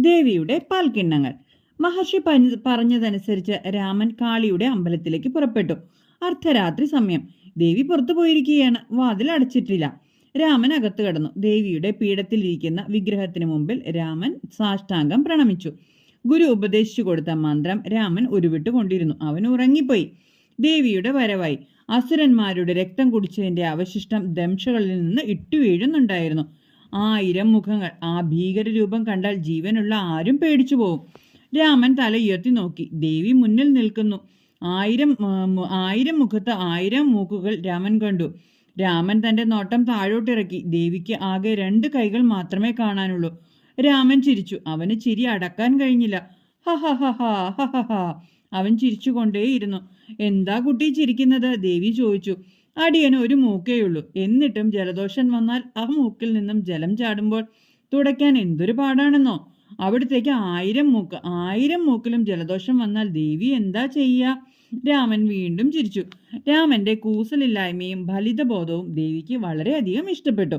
ദേവിയുടെ പാൽക്കിണ്ണങ്ങൾ മഹർഷി പറഞ്ഞതനുസരിച്ച് രാമൻ കാളിയുടെ അമ്പലത്തിലേക്ക് പുറപ്പെട്ടു. അർദ്ധരാത്രി സമയം. ദേവി പുറത്തു പോയിരിക്കുകയാണ്. വാതിൽ അടച്ചിട്ടില്ല. രാമൻ അകത്തു കടന്നു. ദേവിയുടെ പീഠത്തിലിരിക്കുന്ന വിഗ്രഹത്തിന് മുമ്പിൽ രാമൻ സാഷ്ടാംഗം പ്രണമിച്ചു. ഗുരു ഉപദേശിച്ചു കൊടുത്ത മന്ത്രം രാമൻ ഉരുവിട്ട് കൊണ്ടിരുന്നു അവൻ ഉറങ്ങിപ്പോയി. ദേവിയുടെ വരവായി. അസുരന്മാരുടെ രക്തം കുടിച്ചതിന്റെ അവശിഷ്ടം ദംശകളിൽ നിന്ന് ഇട്ടുവീഴുന്നുണ്ടായിരുന്നു ആയിരം മുഖങ്ങൾ ആ ഭീകര രൂപം കണ്ടാൽ ജീവനുള്ള ആരും പേടിച്ചു പോകും രാമൻ തല ഉയർത്തി നോക്കി. ദേവി മുന്നിൽ നിൽക്കുന്നു. ആയിരം ആയിരം മുഖത്ത് ആയിരം മൂക്കുകൾ രാമൻ കണ്ടു. രാമൻ തന്റെ നോട്ടം താഴോട്ടിറക്കി. ദേവിക്ക് ആകെ രണ്ട് കൈകൾ മാത്രമേ കാണാനുള്ളൂ. രാമൻ ചിരിച്ചു. അവന് ചിരി അടക്കാൻ കഴിഞ്ഞില്ല. ഹ ഹ ഹ ഹ ഹ ഹ ഹ. അവൻ ചിരിച്ചുകൊണ്ടേയിരുന്നു. എന്താ കുട്ടി ചിരിക്കുന്നത്? ദേവി ചോദിച്ചു. അടിയന് ഒരു മൂക്കേയുള്ളൂ എന്നിട്ടും ജലദോഷം വന്നാൽ ആ മൂക്കിൽ നിന്നും ജലം ചാടുമ്പോൾ തുടയ്ക്കാൻ എന്തൊരു പാടാണെന്നോ? അവിടത്തേക്ക് ആയിരം മൂക്ക് ആയിരം മൂക്കിലും ജലദോഷം വന്നാൽ ദേവി എന്താ ചെയ്യുക രാമൻ വീണ്ടും ചിരിച്ചു. രാമന്റെ കൂസലില്ലായ്മയും ഫലിതബോധവും ദേവിക്ക് വളരെയധികം ഇഷ്ടപ്പെട്ടു.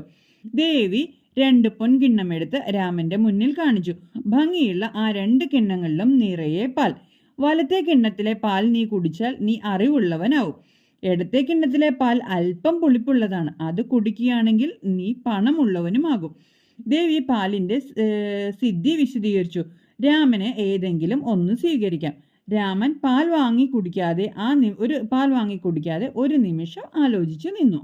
ദേവി രണ്ട് പൊൻകിണ്ണമെടുത്ത് രാമന്റെ മുന്നിൽ കാണിച്ചു. ഭംഗിയുള്ള ആ രണ്ട് കിണ്ണങ്ങളിലും നിറയെ പാൽ. വലത്തെ കിണ്ണത്തിലെ പാൽ നീ കുടിച്ചാൽ നീ അറിവുള്ളവനാവും. ഇടത്തെ കിണ്ണത്തിലെ പാൽ അല്പം പുളിപ്പുള്ളതാണ്. അത് കുടിക്കുകയാണെങ്കിൽ നീ പണമുള്ളവനുമാകും. ദേവി പാലിന്റെ സിദ്ധി വിശദീകരിച്ചു. രാമന് ഏതെങ്കിലും ഒന്ന് സ്വീകരിക്കാം. രാമൻ പാൽ വാങ്ങി കുടിക്കാതെ ആ ഒരു പാൽ വാങ്ങി കുടിക്കാതെ ഒരു നിമിഷം ആലോചിച്ചു നിന്നു.